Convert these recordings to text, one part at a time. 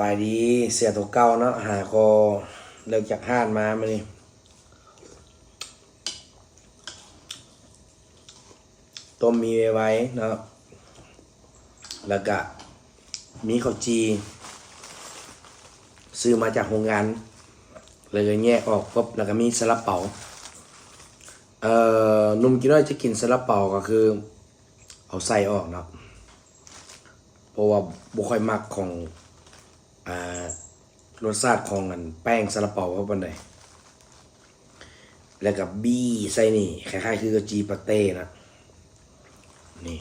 บายดีเสียตัวเก่าเนาะหาคอเลิกจากห้านมามานี่ต้มมีไว้ไว้เนาะแล้วก็มีข้าวจี ซื้อมาจากโรงงาน เลยแยกออกปุ๊บแล้วก็มีซาลาเปาเอ่อหนุ่มกินน้อยจะกินซาลาเปาก็คือ เอาใส่ออกเนาะเพราะว่าบ่ค่อยมักของ อ่ารสชาติของอันแป้งซาลาเปาเข้าไปไหนใดแล้วกับบี้ใส่นี่คล้ายๆ คือจีปาเต้นะ นี่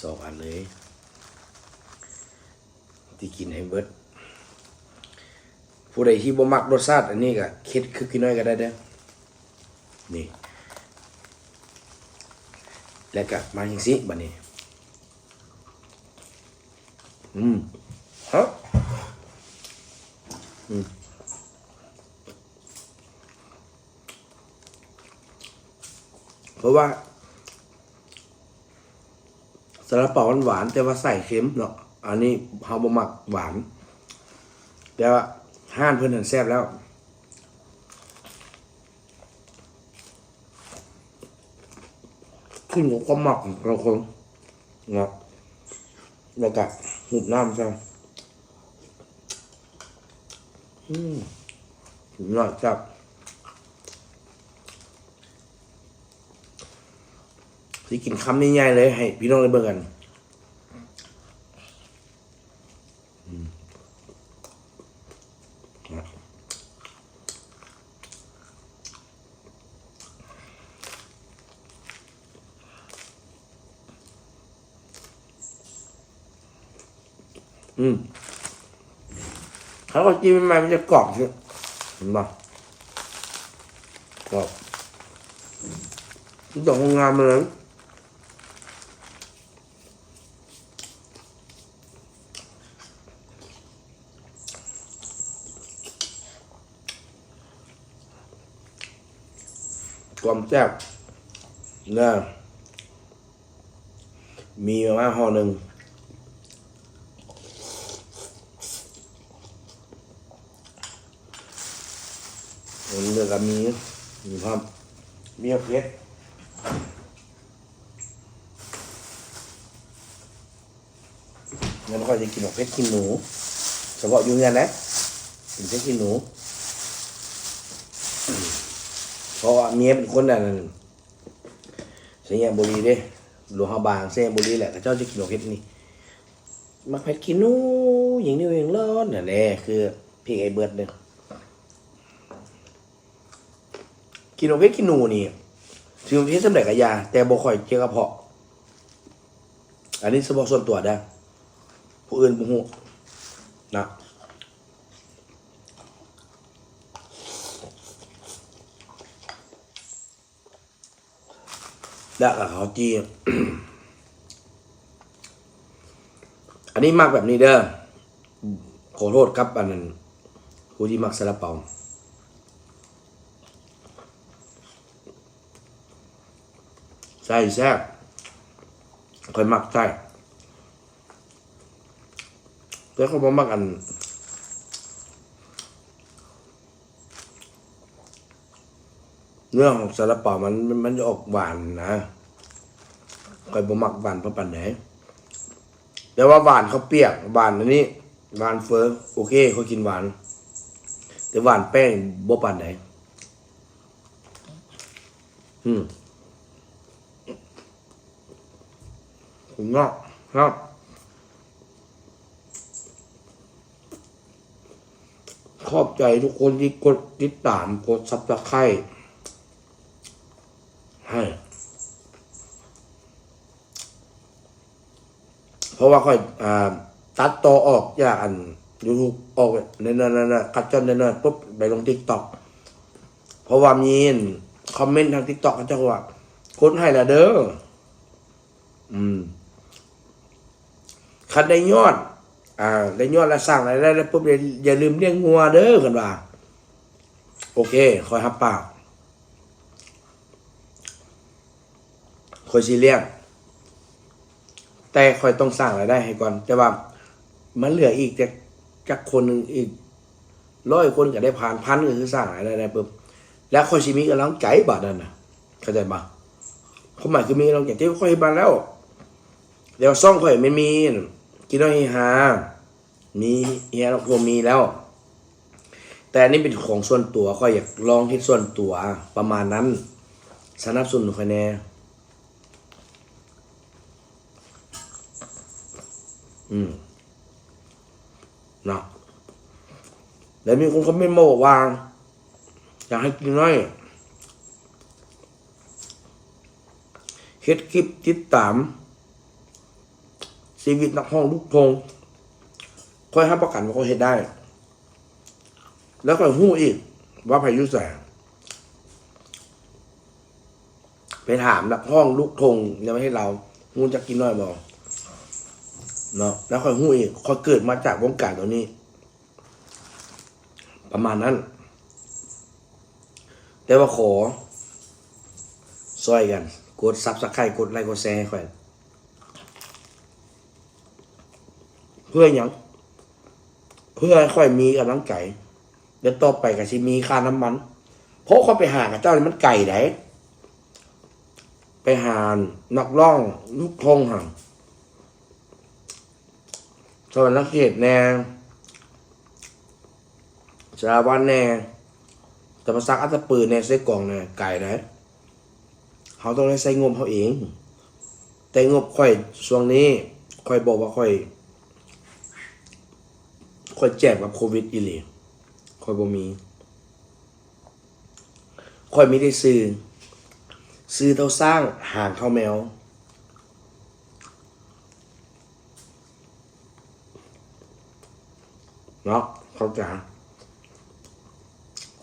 สองอันเลย ที่กินให้เบิดผู้ใดที่บ่มักรสชาติอันนี้ก็คิดคือกินน้อยก็ได้เด้อนี่ แล้วก็มาอย่างสิบัดนี้ อืมฮะ เพราะว่าสาลาเปามันหวานแต่ว่าใส่เค็มเนาะอันนี้เฮาบ่มักหวาน แต่ว่าห้านเพิ่อนหันแซ่บแล้วขึ้นกับความหมักของเราคนเนาะแล้วก็หุบน้ำใช่ อืมสุดยอดครับสิกินคำใหญ่ๆเลย ให้พี่น้องได้เบิ่งกันอืม เขาก็กินใหม่ๆมันจะกรอบใช่เห็นป่ะกรอบมันจะงงามเลยความแซ่บนะมีมาม่าห่อหนึ่ง เลือกมีมีความมีเอาเพชรงั้นก็จะกินเอาเพชรกินหนูเฉพาะยู่เงี้ยนะกินเพชรกินหนูเพราะว่าเมียเป็นคนนั่นเสียงบุรีเด้หลวงฮาบางเสียงบุรีแหละเขาเจ้าจะกินดอกเพชรนี่มาเพชรกินหนูอย่างนี้เองร้อนน่ะแหละคือพี่ไอ้เบิร์ดเนี่ย กินดอเพชรกินนูนี่ถือว่าเพชรสำเร็จกับยา แต่บ่ค่อยเกี่ยวกับเพาะ อันนี้เฉพาะส่วนตัวได้ผู้อื่นบ่ฮู้นะแล้วก็เขาจีอันนี้มากแบบนี้เด้อขอโทษครับอันนั้นผู้ที่มักซาลาเปา ใช่แซ่บคอยมักใช่แต่เขาบอกมักอันเนื้อของซาลาเปามันมันจะออกหวานนะคอยบ่มักหวานเพราะปันไหนแต่ว่าหวานเขาเปียกหวานอันนี้หวานเฟอโอเคเขากินหวาน แต่หวานแป้งบ่ปันไหนอืม ผมเนาะครับขอบใจทุกคนที่กดติดตามกดซับสไครต์ให้เพราะว่าค่อยอ่าตัดต่อออกจากอันยูทูบออกในนั้นนะคัดจนในนั้นปุ๊บไปลงทิกตอกเพราะว่ามีคอมเมนต์ทางทิกตอกเขาจะว่าคนให้ละเด้ออืม คันได้ยอด อ่า ได้ยอดแล้วสร้างอะไรได้แล้วปุ๊บอย่าอย่าลืมเลี้ยงงัวเด้อกันว่า โอเค คอยรับปากคอยสิเลี้ยง แต่คอยต้องสร้างรายได้ให้ก่อน แต่ว่ามันเหลืออีกจะจากคนหนึ่งอีกร้อยคนก็ได้ผ่านพันก็คือสร้างอะไรได้ปุ๊บแล้วคอยสิมีกำลังใจบาดนั้นนะเข้าใจปะความหมายคือมีกำลังใจที่คอยมานแล้วเดี๋ยวซ่องค่อยไม่มี กินน้อยฮามีเฮียเรามีแล้ว แต่นี่เป็นของส่วนตัวค่อยอยากลองที่ส่วนตัวประมาณนั้น สนับสนุนค่อยแน่อืมเนาะแล้วมีคนคอมเมนต์มาบอกว่า อยากให้กินน้อยเฮ็ดคลิปติดตาม ชีวิตนักห้องลูกทงค่อยให้ประกันว่าเขาเฮ็ดได้ แล้วก็หู้อีก ว่าพายุแสงไปถามนักห้องลูกทงยังไม่ให้เราหูจะกินน้อยบอกเนาะแล้วค่อยหู้อีกค่อยเกิดมาจากวงการตัวนี้ ประมาณนั้น แต่ว่าขอซอยกัน กดซับสไครต์กดไลค์กดแชร์ให้ค่อย เพื่อหยังเพื่อค่อยมีกำลังใจเดี๋ยวต่อไปก็สิมีค่าน้ำมันเพราะเขาไปหากับเจ้านี่มันไก่ไหนไปหานักล่องลูกทงห่างสวรรค์เขตแนงสาวันแน่แต่มาซักอัตปืนในใส่กล่องเนี่ไก่นะเขาต้องได้ใส่งบเขาเอง แต่งบค่อยช่วงนี้ค่อยบอกว่าค่อย คอยแจกกับโควิดอีหลีค่อยบ่มีคอยไม่ได้ซื้อ ซื้อเท่าสร้างห่างเท่าแมว เนาะเขาจ๋า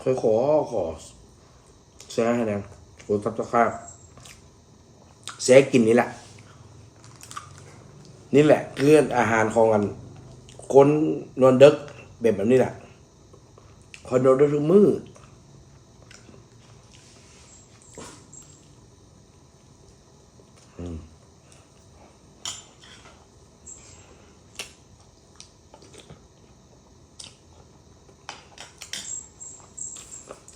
คอยขอขอแชร์ให้แนงกดซับสไครต์แชร์กินนี่แหละ นี่แหละ คืออาหารของกัน คนนอนดึกแบบแบบนี้แหละคนนอนดึกทุกมืออืม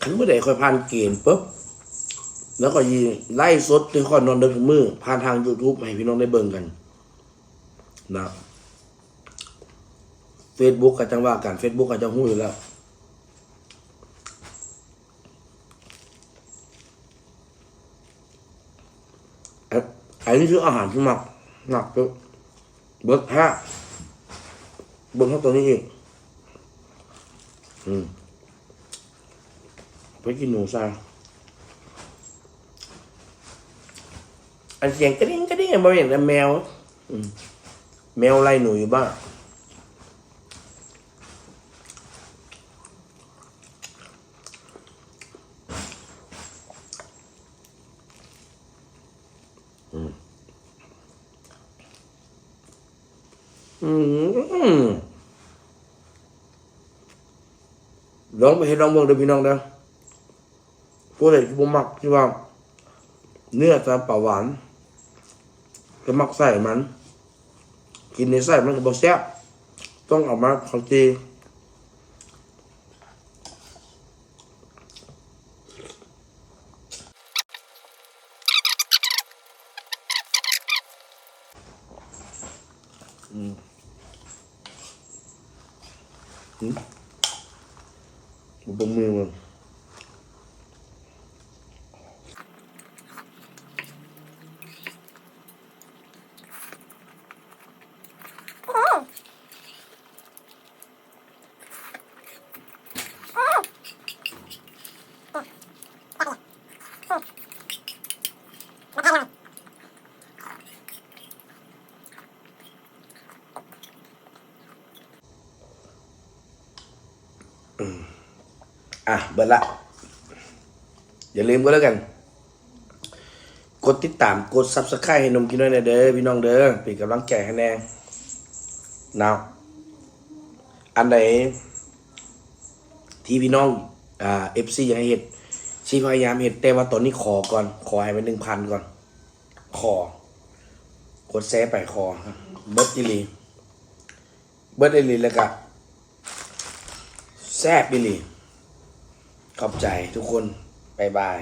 ขันเมื่อใดคอยผ่านเกณฑ์ปุ๊บ แล้วก็ยีไล่สดที่คอยนอนดึกทุกมือผ่านทาง YouTube ให้พี่น้องได้เบิ่งกัน นะ ซบุ๊กก็จังว่ากันเฟซบุ๊กก็จะหู้อยู่แล้วอันนี้คืออาหารที่หมักหนักเบิร์ดห้าเบิร์ดห้าตัวนี้เองอืมไปกินหนูซาอันเสียงกระดิ่งกระดิ่งมาอย่างนั้นแมว แมวไล่หนูอยู่บ้าน ลองไปเห็นลองเบิ่งเด้อพี่น้องเด้อผู้ใดที่ผมมักที่ว่า เนื้อจะเปล่าหวานก็มักใส่มัน กินในใส่มันก็บ่แซ่บต้องเอามาเขาจีบ่มื อมัน อะเบิดละ อย่าลืมก็แล้วกัน กดติดตามกดซับสไครต์ให้นมกินด้วยนะเด้อพี่น้องเด้อเป็นกำลังใจให้แน่นาวอันไหนที่พี่น้องอ่าเอฟซีอยากให้เห็ดชีพยายามเห็ดแต่ว่าตอนนี้ขอก่อน ขอให้เป็นหนึ่งพันก่อน ขอกดแซ่ไปขอครับเบิร์ดอีหลีเบิร์ดอีหลีแล้วก็ แซ่บบิลีขอบใจทุกคน บ๊ายบาย